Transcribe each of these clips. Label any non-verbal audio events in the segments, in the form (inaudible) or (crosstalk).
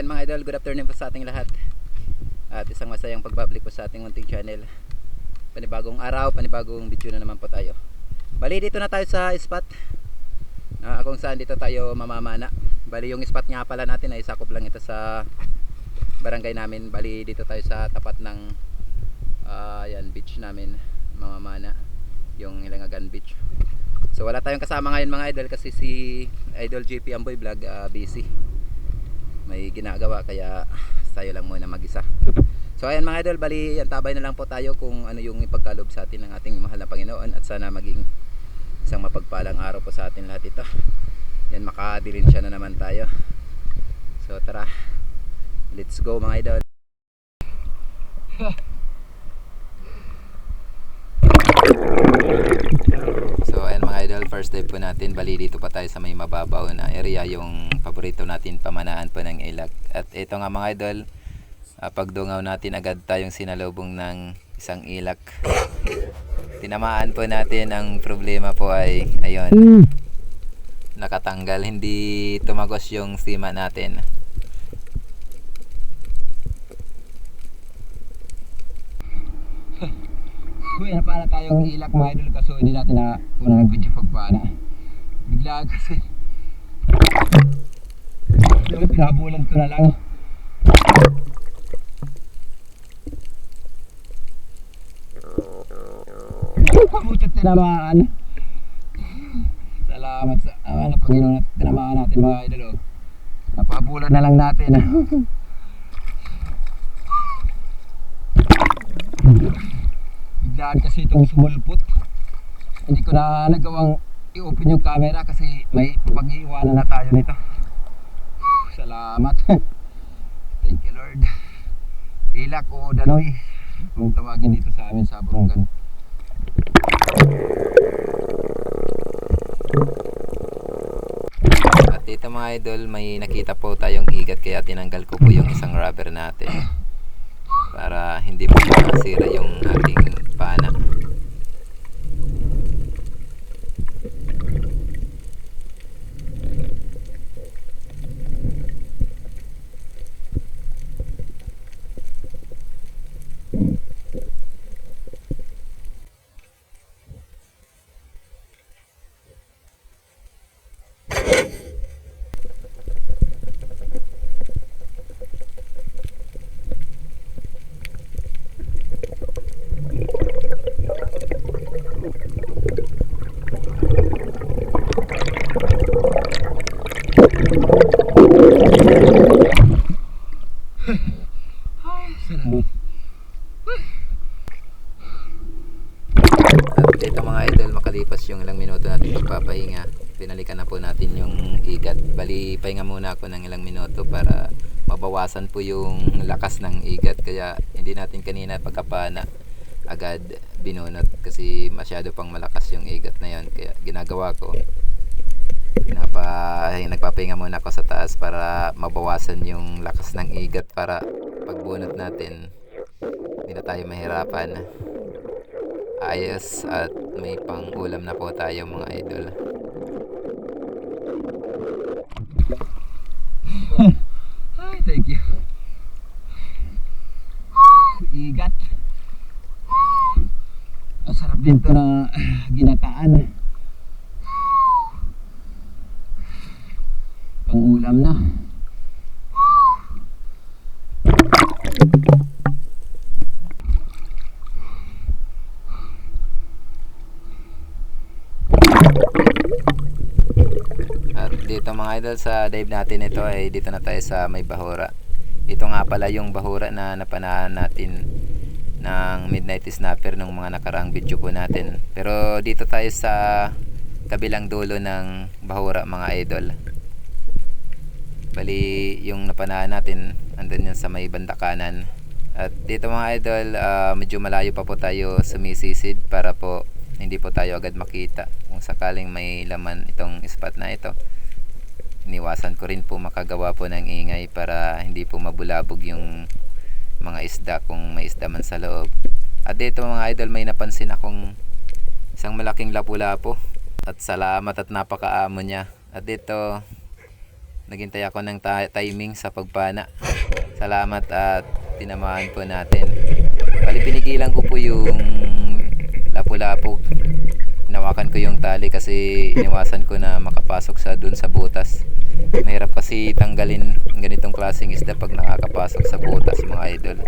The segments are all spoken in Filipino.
Ayan mga idol, good afternoon po sa ating lahat. At isang masayang pagbabalik po sa ating munting channel. Panibagong araw, panibagong video na naman po tayo. Bali dito na tayo sa spot. Ah, kung saan dito tayo mamamana. Bali yung spot nga pala natin ay sakop lang ito sa barangay namin. Bali dito tayo sa tapat ng ah, yan, beach namin mamamana. Yung Ilangagan Beach. So wala tayong kasama ngayon mga idol kasi si Idol JP Amboy Vlog ah, busy. May ginagawa kaya tayo lang muna mag-isa. So ayan mga idol, bali antabay na lang po tayo kung ano yung ipagkalob sa atin ng ating mahal na Panginoon at sana maging isang mapagpalang araw po sa atin lahat ito. Yan makadilin siya na naman tayo. So tara, let's go mga idol. Mga (laughs) idol, first day po natin, bali dito pa tayo sa may mababaw na area, yung paborito natin pamanaan po ng ilak. At ito nga mga idol, ah, pagdungaw natin agad tayong sinalubong ng isang ilak. Tinamaan po natin, ang problema po ay, ayun, nakatanggal, hindi tumagos yung sima natin. Uy, napala tayong ilak mga idol kaso hindi natin na muna ng video pagpana. Bigla kasi. Yung pinabulan ko na lang. Pamutot tinamaan. Salamat sa ah, ano, Panginoon at tinamaan natin mga idol. Oh. Napabulan na lang natin. (laughs) biglaan kasi itong sumulpot. Hindi ko na nagawang i-open yung camera kasi may pag-iiwanan na tayo nito. Salamat. (laughs) Thank you Lord. Ilak o Danoy. Kung tawagin dito sa amin sa Burungan. At dito mga idol, may nakita po tayong igat kaya tinanggal ko po yung isang rubber natin para hindi po masira yung ating pana. Salamat. At dito mga idol, makalipas yung ilang minuto natin pagpapahinga, binalikan na po natin yung igat. Bali, pahinga muna ako ng ilang minuto para mabawasan po yung lakas ng igat. Kaya hindi natin kanina pagkapana agad binunot kasi masyado pang malakas yung igat na yon Kaya ginagawa ko, pinapa, nagpapahinga muna ako sa taas para mabawasan yung lakas ng igat para pagbunot natin hindi na tayo mahirapan ayos at may pang ulam na po tayo mga idol. Ay, thank you. Igat. Ang sarap din to na ginataan. Pang ulam na. At dito mga idol sa dive natin ito ay dito na tayo sa may bahura. Ito nga pala yung bahura na napanahan natin ng midnight snapper nung mga nakaraang video po natin. Pero dito tayo sa kabilang dulo ng bahura mga idol. Bali yung napanahan natin andun yan sa may banda kanan. At dito mga idol ah, medyo malayo pa po tayo sumisisid para po hindi po tayo agad makita kung sakaling may laman itong spot na ito iniwasan ko rin po makagawa po ng ingay para hindi po mabulabog yung mga isda kung may isda man sa loob at dito mga idol may napansin akong isang malaking lapu-lapu at salamat at napakaamo niya at dito naghintay ako ng timing sa pagpana. Salamat at tinamaan po natin. Bali pinigilan ko po yung lapu-lapu. Hinawakan ko yung tali kasi iniwasan ko na makapasok sa dun sa butas. Mahirap kasi tanggalin ang ganitong klaseng isda pag nakakapasok sa butas mga idol.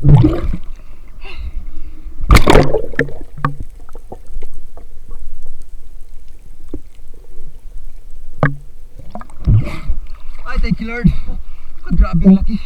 Ay, thank you Lord. Ah, grabe ang laki.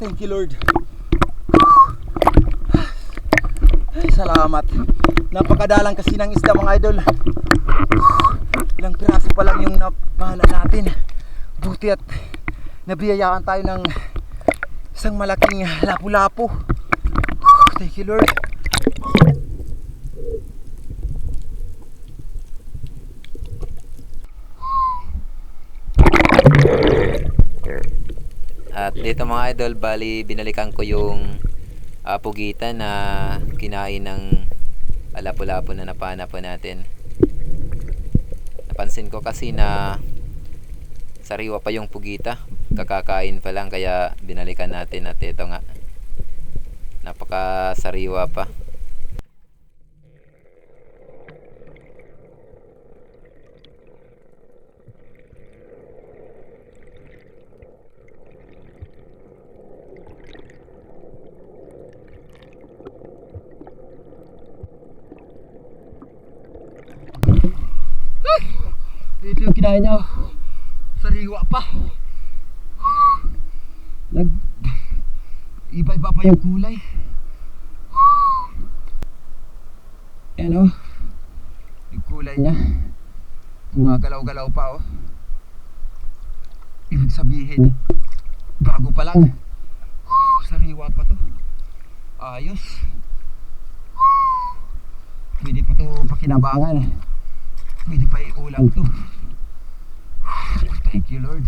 Thank you Lord. Ay, salamat. Napakadalang kasi ng isda mga idol. Ilang piraso pa lang yung napana natin. Buti at nabiyayaan tayo ng isang malaking lapu-lapu. Thank you Lord. At dito mga idol, bali binalikan ko yung ah, pugitan na kinain ng alapu-lapu na napana po natin. Napansin ko kasi na sariwa pa yung pugita. Kakakain pa lang kaya binalikan natin at ito nga. Napaka sariwa pa. Ito yung kinain niya. oh. Sariwa pa. Nag... Iba-iba pa yung kulay. Ayan o. Yung kulay niya. Gumagalaw-galaw pa oh. Ibig sabihin, bago pa lang. Sariwa pa to. Ayos. Pwede pa to pakinabangan. Pwede pa iulam to. Thank you Lord.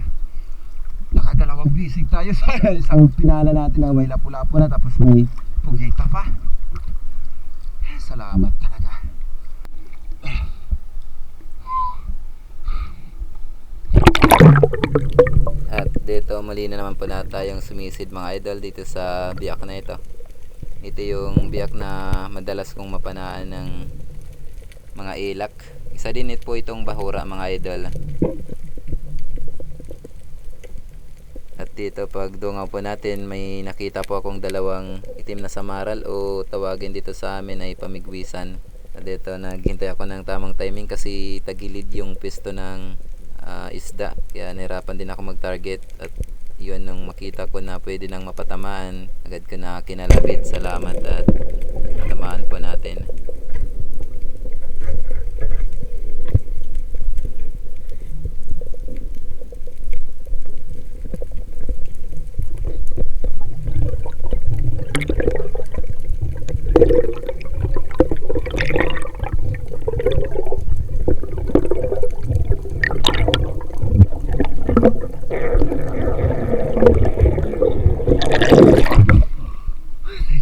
Nakadalawang bisig tayo sa (laughs) isang pinana natin na may lapu-lapu na tapos may pugita pa. Salamat talaga. At dito muli na naman po na tayong sumisid mga idol dito sa biyak na ito. Ito yung biyak na madalas kong mapanaan ng mga ilak. Isa din ito po itong bahura mga idol. At dito pag dungaw po natin may nakita po akong dalawang itim na samaral o tawagin dito sa amin ay pamigwisan. Dito naghintay ako ng tamang timing kasi tagilid yung pisto ng ah, isda. Kaya nahirapan din ako mag-target at yun nung makita ko na pwede nang mapatamaan agad ko na kinalabit salamat at natamaan po natin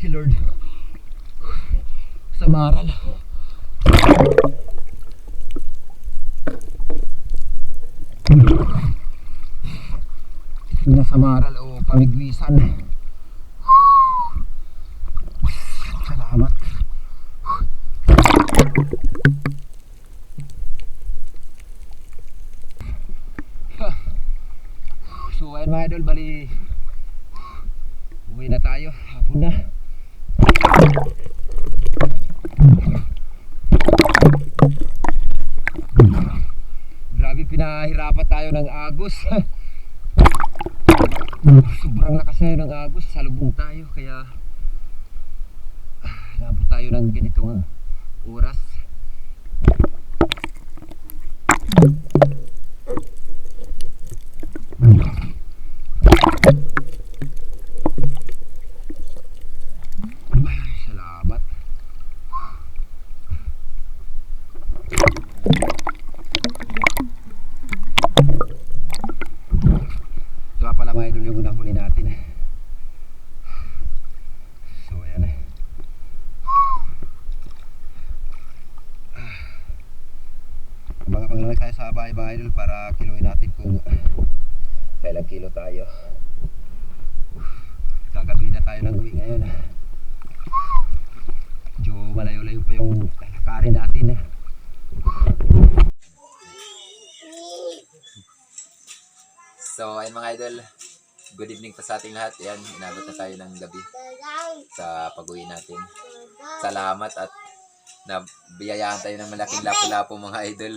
Thank you Lord. Sa maral. Itim na sa maral o pamigwisan. Idol, bali uwi na tayo. Hapon na. Grabe pinahirapan tayo ng agos. (laughs) Sobrang lakas yun ng agos. Salubong tayo. Kaya naabot tayo ng ganitong oras. Ay, salamat. Ito nga pala mga idol yung nahuli natin. So, ayan eh. Abang-abang lang tayo sa bahay mga idol para kiluin natin kung kailang kilo tayo. Gagabi na tayo ng uwi ngayon. Medyo malayo-layo pa yung lalakarin natin. So, ayun mga idol. Good evening po sa ating lahat. Yan, inabot na tayo ng gabi sa pag-uwi natin. Salamat at nabiyayaan tayo ng malaking lapo-lapo mga idol.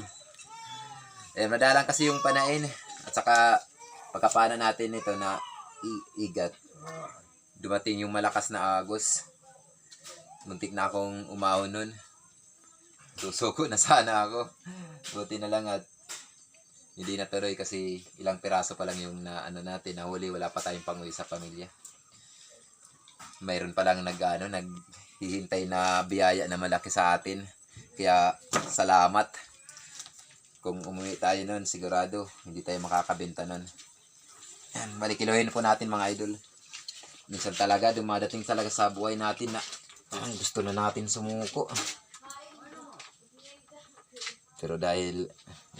Eh, madalang kasi yung panain. At saka, pagkapana natin ito na i- igat. Dumating yung malakas na agos. Muntik na akong umahon nun. Susuko na sana ako. Buti na lang at hindi natuloy kasi ilang piraso pa lang yung na ano natin nahuli wala pa tayong panguwi sa pamilya. Mayroon pa lang nag ano naghihintay na biyaya na malaki sa atin. Kaya salamat. Kung umuwi tayo nun sigurado hindi tayo makakabenta nun. Yan balikiluhin po natin mga idol. Minsan talaga dumadating talaga sa buhay natin na gusto na natin sumuko pero dahil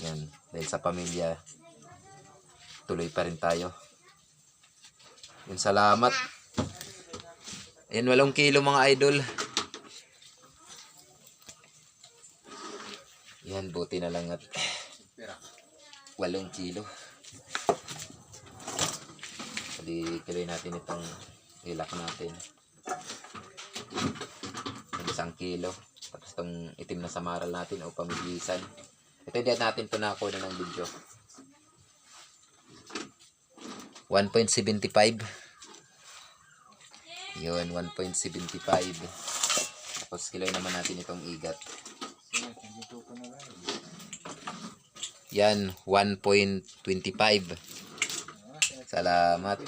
yan, dahil sa pamilya tuloy pa rin tayo. Yun salamat. Yan walong kilo mga idol. Yan buti na lang at walong kilo. Hindi kiloy natin itong ilak natin. Isang kilo. Tapos itong itim na samaral natin o pamigisan. Ito hindi natin ito nakuha ng video. 1.75. Yun, 1.75. Tapos kiloy naman natin itong igat. Yan, 1.25. Salamat.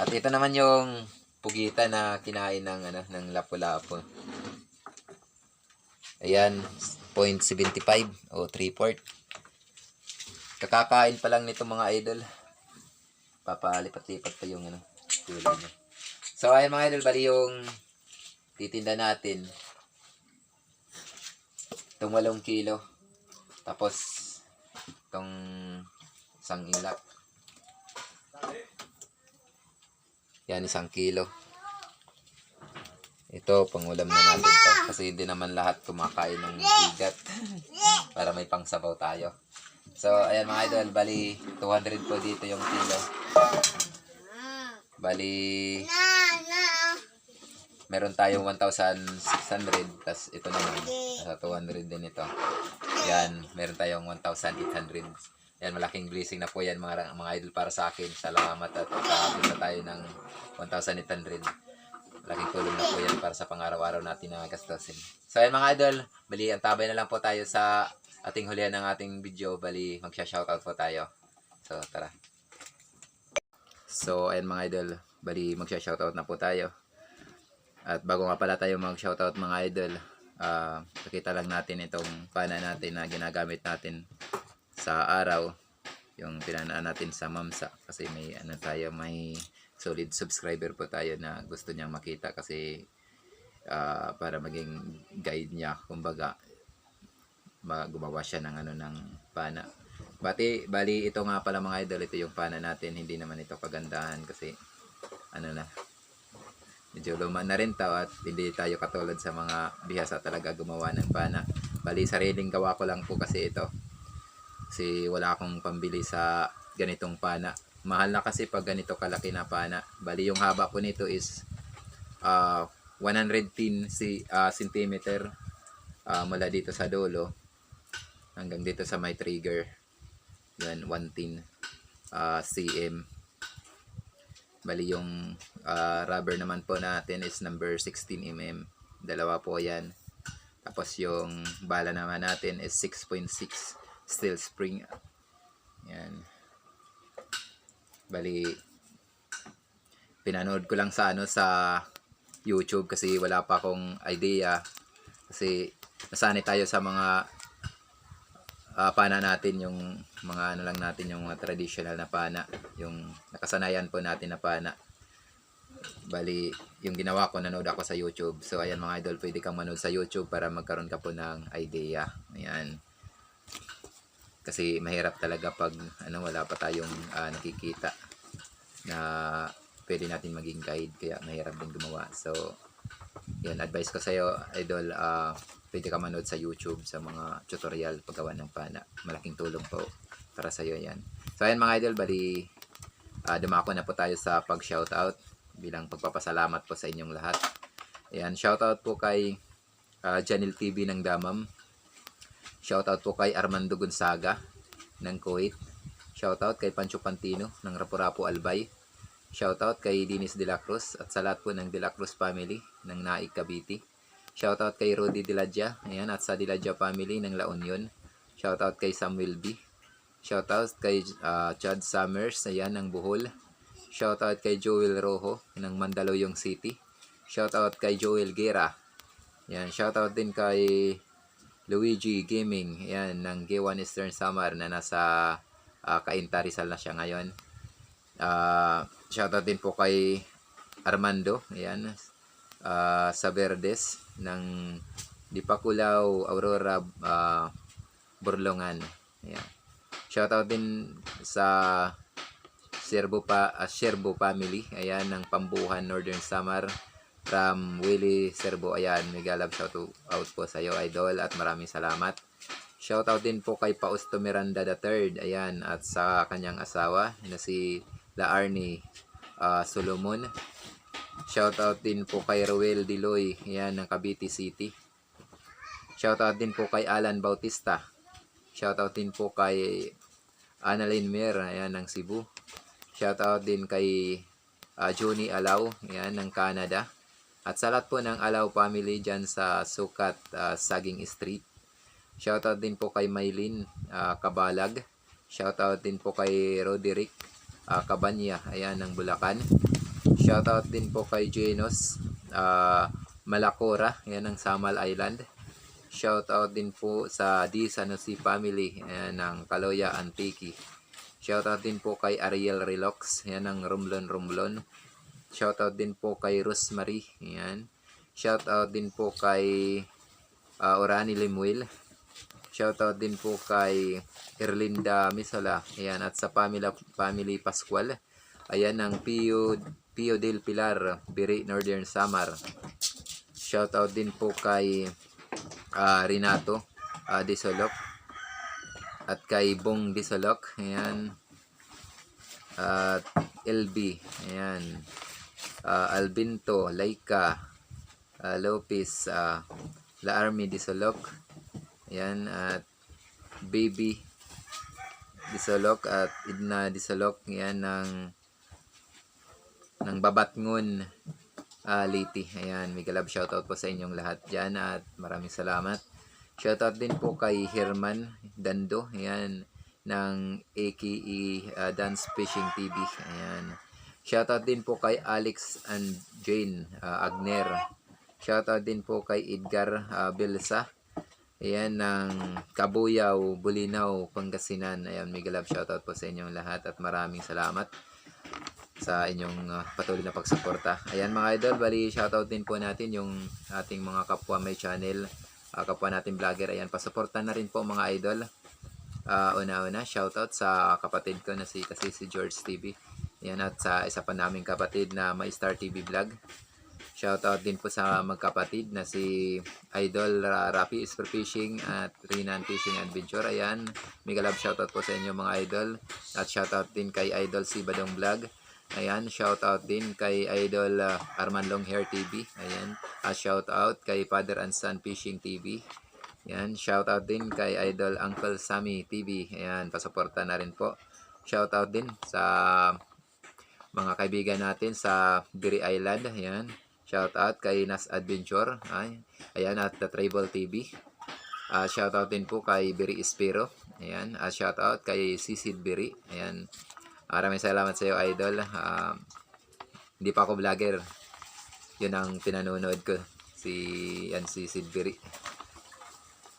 At ito naman yung pugita na kinain ng ano ng lapu-lapu. Ayan, 0.75 o 3 port. Kakakain pa lang nito mga idol. Papalipat-lipat pa yung ano, kulay niya. So ayan mga idol, bali yung titinda natin. Itong 8 kilo. Tapos itong isang ilak. Yan, isang kilo. Ito, pangulam na natin to. Kasi hindi naman lahat kumakain ng igat. (laughs) Para may pangsabaw tayo. So, ayan mga idol, bali 200 po dito yung kilo. Bali, meron tayong 1,600. Tapos ito naman, nasa 200 din ito. Yan, meron tayong 1,800. Yan, malaking blessing na po yan mga, mga idol para sa akin. Salamat at nakaabot na tayo ng 1,800. Malaking tulong na po yan para sa pang-araw-araw natin na gastusin. So yan mga idol, bali antabay na lang po tayo sa ating hulihan ng ating video. Bali magsha-shoutout po tayo. So tara. So ayan mga idol, bali magsha-shoutout na po tayo. At bago nga pala tayo mag-shoutout mga idol, ah pakita lang natin itong pana natin na ginagamit natin sa araw. Yung pinanaan natin sa Mamsa kasi may ano tayo, may solid subscriber po tayo na gusto niyang makita kasi ah, para maging guide niya kumbaga ma- gumawa siya ng ano ng pana. Bati, bali ito nga pala mga idol ito yung pana natin hindi naman ito kagandahan kasi ano na medyo luma na rin tao at hindi tayo katulad sa mga bihasa talaga gumawa ng pana. Bali sariling gawa ko lang po kasi ito. Kasi wala akong pambili sa ganitong pana Mahal na kasi pag ganito kalaki na pana. Bali yung haba po nito is ah 110 si, ah, centimeter ah, mula dito sa dulo hanggang dito sa may trigger. Yan, 110 ah, cm. Bali yung ah, rubber naman po natin is number 16 mm. Dalawa po yan. Tapos yung bala naman natin is 6.6 steel spring. Yan. Bali pinanood ko lang sa ano sa YouTube kasi wala pa akong idea. Kasi nasanay tayo sa mga ah, pana natin yung mga ano lang natin yung mga traditional na pana yung nakasanayan po natin na pana. Bali yung ginawa ko nanood ako sa YouTube. So ayan mga idol pwede kang manood sa YouTube para magkaroon ka po ng idea. Ayan kasi mahirap talaga pag ano wala pa tayong ah, nakikita na pwede natin maging guide. Kaya mahirap din gumawa. So yun advice ko sa iyo idol ah pwede ka manood sa YouTube sa mga tutorial paggawa ng pana. Malaking tulong po para sa iyo yan. So ayan mga idol bali ah, dumako na po tayo sa pag shoutout bilang pagpapasalamat po sa inyong lahat. Ayan shoutout po kay ah, Janil TV ng Damam shoutout po kay Armando Gonzaga ng Kuwait shoutout kay Pancho Pantino ng Rapu-Rapu Albay Shoutout kay Dinis De La Cruz at sa lahat po ng De La Cruz family ng Naik Cavite. Shoutout kay Rudy Diladja ayan, at sa Diladja family ng La Union. Shoutout kay Samuel B. Shoutout kay ah, Chad Summers ayan, ng Bohol. Shoutout kay Joel Rojo ng Mandaluyong City. Shoutout kay Joel Guerra. Yan, shoutout din kay Luigi Gaming ayan, ng G1 Eastern Samar na nasa uh, Cainta Rizal na siya ngayon. Ah, shoutout din po kay Armando, ayan, ah, sa Verdes ng Dipakulaw, Aurora, ah, Burlongan. Ayan. Shoutout din sa Serbo pa, ah, Serbo family, ayan, ng Pambuhan, Northern Samar, from Willie Serbo, ayan, mega love shoutout out po sa iyo, idol, at maraming salamat. Shoutout din po kay Pausto Miranda III, ayan, at sa kanyang asawa na si La Arnie ah, Solomon. Shoutout din po kay Ruel Diloy, ayan, ng Cavite City. Shoutout din po kay Alan Bautista. Shoutout din po kay Annalyn Mer, ayan, ng Cebu. Shoutout din kay ah, Johnny Alaw, ayan, ng Canada. At sa lahat po ng Alaw family dyan sa Sukat, ah, Saging Street. Shoutout din po kay Maylin ah, Kabalag. Shoutout din po kay Roderick ah, Cabanya, ayan, ng Bulacan. Shoutout din po kay Genos ah, Malacora, ayan, ng Samal Island. Shoutout din po sa D. Sanusi family, ayan, ng Kaloya Antique. Shoutout din po kay Ariel Relox, ayan, ng Romblon Romblon. Shoutout din po kay Rosemary, ayan. Shoutout din po kay ah, Orani Lemuel. Shoutout din po kay Erlinda Misola. Ayan, at sa family, family Pascual. Ayan, ng Pio, Pio del Pilar, Biri, Northern Samar. Shoutout din po kay ah, Renato ah, Disolok. At kay Bong Disolok. Ayan. At LB. Ayan. Ah, Albinto, Laika, ah, Lopez, ah, La Army Disolok. Ayan, at Baby Disolok at Idna Disolok. Yan ng ng Babatngon uh, Liti. Ayan, mega love shoutout po sa inyong lahat dyan at maraming salamat. Shoutout din po kay Herman Dando. Ayan, ng AKE uh, Dance Fishing TV. Ayan. Shoutout din po kay Alex and Jane uh, Agner. Shoutout din po kay Edgar uh, Belsa. Ayan, ng Kabuyaw, Bulinaw, Pangasinan. Ayan, mega love shoutout po sa inyong lahat at maraming salamat sa inyong uh, patuloy na pagsuporta. Ayan mga idol, bali shoutout din po natin yung ating mga kapwa may channel, uh, kapwa natin vlogger. Ayan, pasuporta na rin po mga idol. Uh, una-una, shoutout sa kapatid ko na si kasi si George TV. Ayan, at sa isa pa naming kapatid na may Star TV Vlog. Shoutout din po sa magkapatid na si Idol Ra- Rafi is for Fishing at Rinan Fishing Adventure. Ayan, mega love shoutout po sa inyo mga idol. At shoutout din kay Idol si Badong Vlog. Ayan, shoutout din kay Idol uh, Arman Long Hair TV. Ayan, at shoutout kay Father and Son Fishing TV. Ayan, shoutout din kay Idol Uncle Sammy TV. Ayan, pasuporta na rin po. Shoutout din sa mga kaibigan natin sa Biri Island. Ayan. Shout out kay Nas Adventure. Ay, ayan at The Travel TV. Ah, shout out din po kay Biri Espiro. Ayan. At shout out kay Sisid Biri. Ayan. Maraming salamat sa iyo, idol. Ah, hindi pa ako vlogger. Yun ang pinanonood ko. Si, yan, si Sid Biri.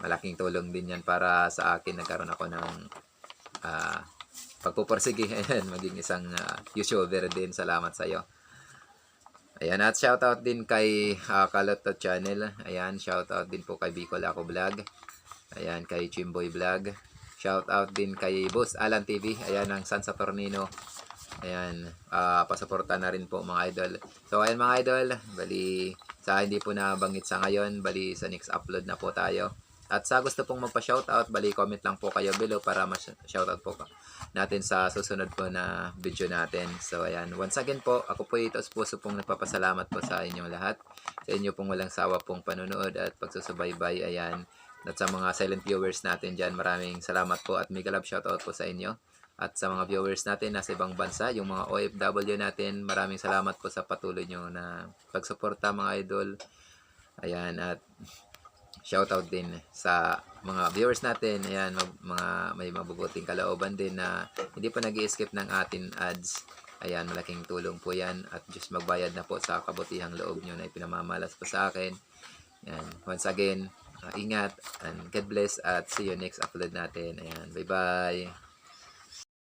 Malaking tulong din yan para sa akin. Nagkaroon ako ng ah, pagpupursige. (laughs) Ayan, maging isang ah, YouTuber din. Salamat sa iyo. Ayan, at shoutout din kay uh, Kaloto Channel. Ayan, shoutout din po kay Bicol Ako Vlog. Ayan, kay Chimboy Vlog. Shoutout din kay Boss Alan TV. Ayan, ang San Saturnino. Ayan, ah pasuporta na rin po mga idol. So, ayan mga idol, bali, sa hindi po nabanggit sa ngayon, bali sa next upload na po tayo. At sa gusto pong magpa-shoutout, bali comment lang po kayo below para ma-shoutout po ka- natin sa susunod po na video natin. So ayan, once again po, ako po ito puso pong nagpapasalamat po sa inyong lahat. Sa inyo pong walang sawa pong panonood at pagsusubaybay. Ayan, at sa mga silent viewers natin dyan, maraming salamat po at mega love shoutout po sa inyo. At sa mga viewers natin nasa ibang bansa, yung mga OFW natin, maraming salamat po sa patuloy nyo na pagsuporta mga idol. Ayan, at shoutout din sa mga viewers natin. Ayan, mag- mga may mabubuting kalooban din na hindi pa nag skip ng atin ads. Ayan, malaking tulong po yan. At just magbayad na po sa kabutihang loob nyo na ipinamamalas po sa akin. Ayan, once again, uh, ingat and God bless at see you next upload natin. Ayan, bye-bye.